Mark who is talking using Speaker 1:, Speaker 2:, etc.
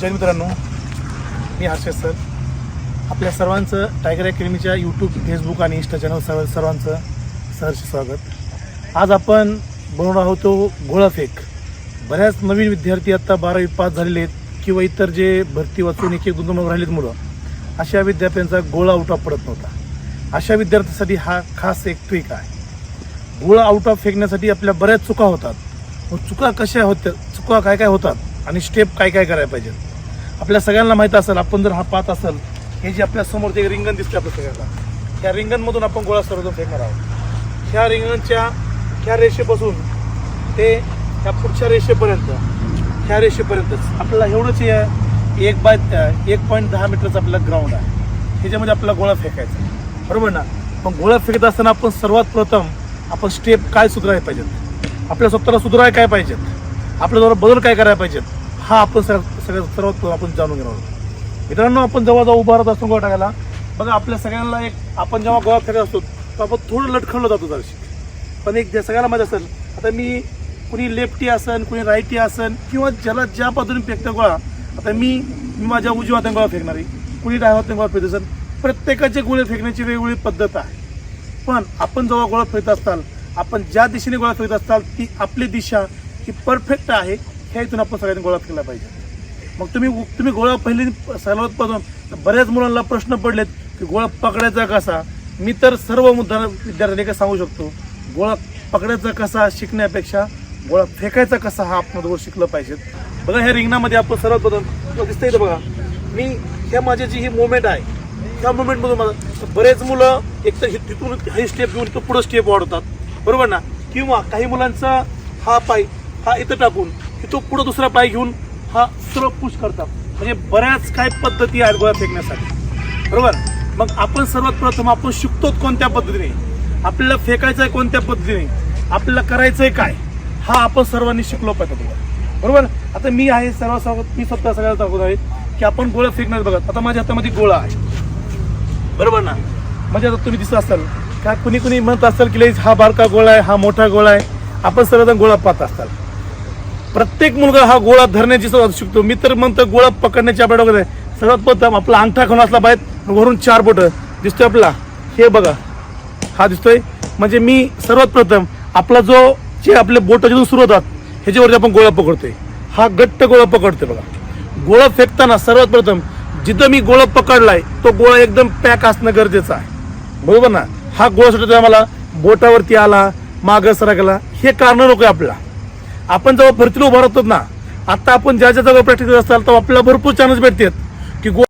Speaker 1: जय मित्रांनो मी हर्षद सर. आपल्या सर्वांचं टायगर अकॅडमीच्या यूट्यूब फेसबुक आणि इंस्टा चॅनल सर्व सर्वांचं सहर्ष स्वागत. आज आपण बनवणार आहोत तो गोळाफेक बऱ्याच नवीन विद्यार्थी आत्ता बारावी पास झालेले आहेत किंवा इतर जे भरती वाचून एक एक गुंतवणूक राहिलेत मुलं अशा विद्यार्थ्यांचा गोळा आउट ऑफ पडत नव्हता. अशा विद्यार्थ्यांसाठी हा खास एक ट्रिक आहे. गोळा आउट ऑफ फेकण्यासाठी आपल्या बऱ्याच चुका होतात. मग चुका कशा होत्या चुका काय काय होतात आणि स्टेप काय काय करायला पाहिजेत? आपल्या सगळ्यांना माहीत असेल आपण जर हा पाहत असेल हे जे आपल्यासमोर जे रिंगण दिसते आपल्या सगळ्यांना ह्या रिंगणमधून आपण गोळा सर्वजण फेकणार आहोत. ह्या रिंगणच्या ह्या रेषेपासून ते ह्या पुढच्या रेषेपर्यंत ह्या रेषेपर्यंतच आपल्याला एवढंच हे एक बाय एक पॉईंट दहा मीटरचं आपलं ग्राउंड आहे. ह्याच्यामध्ये आपला गोळा फेकायचा आहे. बरोबर ना? पण गोळा फेकत असताना आपण सर्वात प्रथम आपण स्टेप काय सुधारायला पाहिजेत? आपल्या स्वतःला सुधारायला काय पाहिजेत? आपल्याजवळ बदल काय करायला पाहिजेत? हा आपण सगळ्या सगळ्यात सर्वात आपण जाणून घेणार आहोत. मित्रांनो आपण जेव्हा जेव्हा उभा राहत असतो गोळा टाकायला बघा आपल्या सगळ्यांना एक आपण जेव्हा गोळा फिरत असतो तर आपण थोडं लटखळलं जातो जरशी. पण एक सगळ्याला माहीत असेल आता मी कुणी लेफ्टी असन कुणी राईटी असन किंवा ज्याला ज्या पद्धतीने फेकतं गोळा आता मी मी माझ्या उजव्या हाताने गोळा फेकणार आहे कुणी डाव्या हाताने गोळा फेकत असेल प्रत्येकाचे गोळे फेकण्याची वेगवेगळी पद्धत आहे. पण आपण जेव्हा गोळा फेकत असताल आपण ज्या दिशेने गोळा फेकत असताल ती आपली दिशा ही परफेक्ट आहे. ह्या इथून आपण सगळ्यांनी गोळा केला पाहिजे. मग तुम्ही तुम्ही गोळा पहिली सर्वातपासून बऱ्याच मुलांना प्रश्न पडलेत की गोळा पकडायचा कसा? मी तर सर्व मुद्दा विद्यार्थ्यांनी काय सांगू शकतो. गोळा पकडायचा कसा शिकण्यापेक्षा? गोळा फेकायचा कसा हा आपण बरोबर शिकलं पाहिजे. बघा ह्या रिंगणामध्ये आपण सर्वात बदल दिसतंय इथं बघा. मी ह्या माझी जी ही मुवमेंट आहे त्या मुवमेंटमधून मला बरेच मुलं एक तर तिथून ही स्टेप घेऊन तो पुढं स्टेप वाढवतात. बरोबर ना? किंवा काही मुलांचा हा पाय हा इथं टाकून की तो पुढं दुसरा पाय घेऊन हा सरळ पुश करतात. म्हणजे बऱ्याच काय पद्धती आहेत गोळ्या फेकण्यासाठी. बरोबर? मग आपण सर्वात प्रथम आपण शिकतो कोणत्या पद्धतीने? आपल्याला फेकायचं आहे कोणत्या पद्धतीने? आपल्याला करायचं आहे काय? हा आपण सर्वांनी शिकलो पाहिजे बरोबर बरोबर? आता मी आहे सर्व मी स्वतः सगळ्याला दाखवत आहे की आपण गोळ्या फेकणार बघत आता माझ्या हातामध्ये गोळा आहे. बरोबर ना? म्हणजे आता तुम्ही दिसत असाल. का कुणी कुणी म्हणत असाल की लईज हा बारका गोळा आहे हा मोठा गोळा आहे. आपण सर्वजण गोळा पाहत असतात प्रत्येक मुलगा हा गोळा धरण्याची सुरुवात शिकतो. मी तर म्हणतो गोळा पकडण्याची आपल्या डोक्यात आहे. सर्वात प्रथम आपला अंगठा खाऊन असला पाहिजे. वरून चार बोट दिसतोय आपला. हे बघा. हा दिसतोय. म्हणजे मी सर्वात प्रथम आपला जो जे आपले बोट जिथून सुरू होतात ह्याच्यावरती आपण गोळा पकडतोय. हा घट्ट गोळा पकडतोय बघा. गोळा फेकताना सर्वात प्रथम जिथं मी गोळा पकडलाय तो गोळा एकदम पॅक असणं गरजेचं आहे. बरोबर ना? हा गोळा सुटतो आम्हाला. बोटावरती आला मागं सरकला. हे कारण नको आहे आपल्याला. आपण जेव्हा भरतीला उभा राहतो ना आता आपण ज्या ज्या जागा प्रॅक्टिस करत असाल तेव्हा आपल्याला भरपूर चान्स भेटतात. की गो